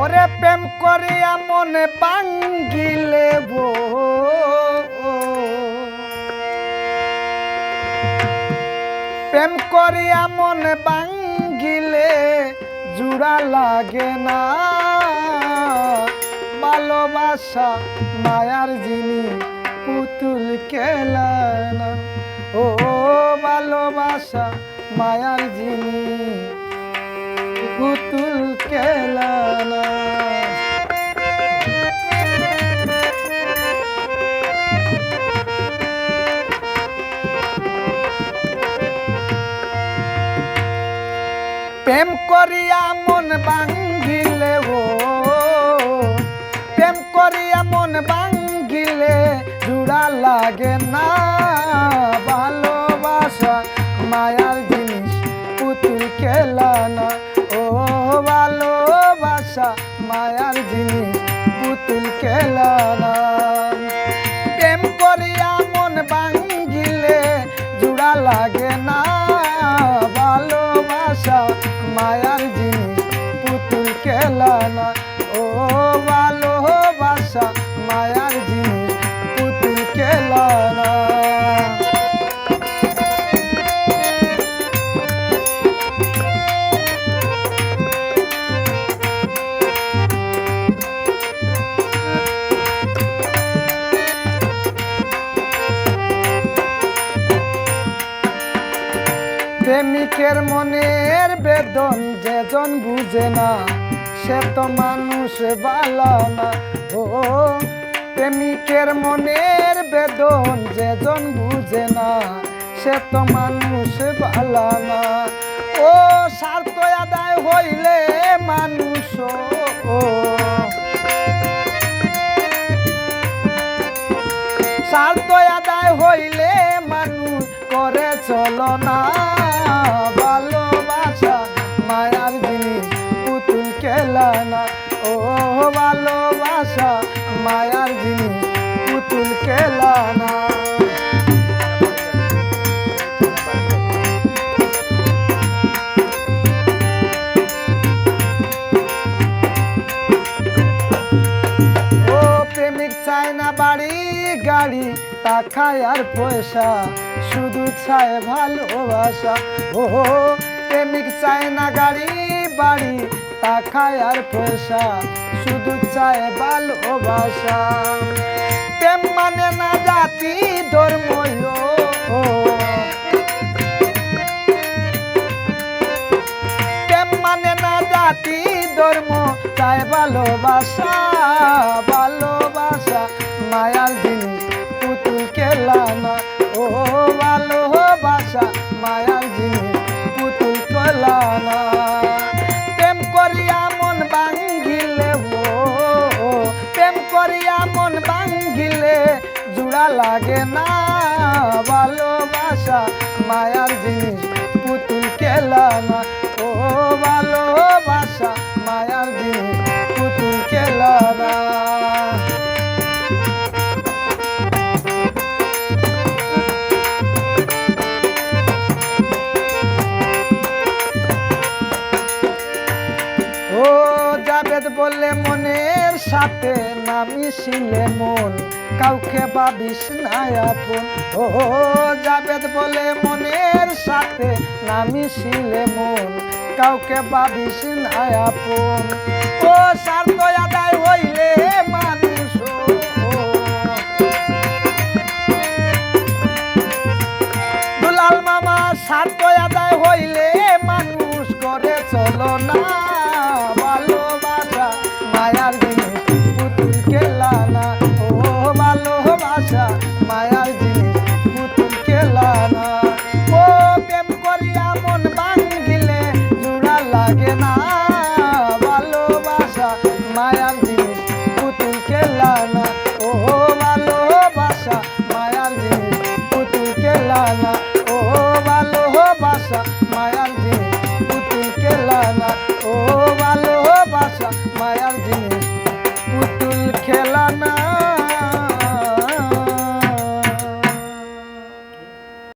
ওরে প্রেম করিয়া মনে বাঙ্গিলে বো প্রেম করিয়া মনে বাঙ্গিলে জুড়া লাগে না। ভালোবাসা মায়ার যিনি পুতুল খেলায় না। ও ভালোবাসা মায়ার যিনি পুতুল প্রেম করিয়া মন বাঙ্গিলে ও। প্রেম করিয়া মন বাঙ্গিলে জুড়া লাগে না। ভালোবাসা মায়ার জিনিস, পুতুল খেলা না। ও ভালোবাসা খেলা না ও ভালোবাসা মায়ার জিনিস, পুতুল খেলা না প্রেমিকের মনের বেদন যেজন বুঝে না। সে তো মানুষ বালা না। ও, প্রেমিকের মনের বেদন যে যেজন বুঝে না। সে তো মানুষ বালা না। ও, স্বার্থ আদায় হইলে মানুষ ও। স্বার্থ আদায় হইলে মানুষ করে চলো না। ভালোবাসা মায়ার খেলা না ও ভালোবাসা, মায়ার জিনিস, পুতুল খেলা না ও প্রেমিক চায় না বাড়ি, গাড়ি, টাকায় আর পয়সা, শুধু চায় ভালোবাসা। ও প্রেমিক চায় না গাড়ি, বাড়ি টাকায় আর পয়সা শুধু চায় ভালোবাসা। প্রেম মানে না জাতি, ধর্ম প্রেম মানে না জাতি, ধর্ম, চায় ভালোবাসা ভালোবাসা মায়ার জিনিস। সাথে না মিশিলে মন, কাউকে ভাবিস না আপন। ও, জাবেদ বলে মনের সাথে না মিশিলে মন, কাউকে ভাবিস না আপন। ও স্বার্থ হইলে মানুষ দুলাল মামা স্বার্থ আদায় হইলে মানুষ করে চলো না।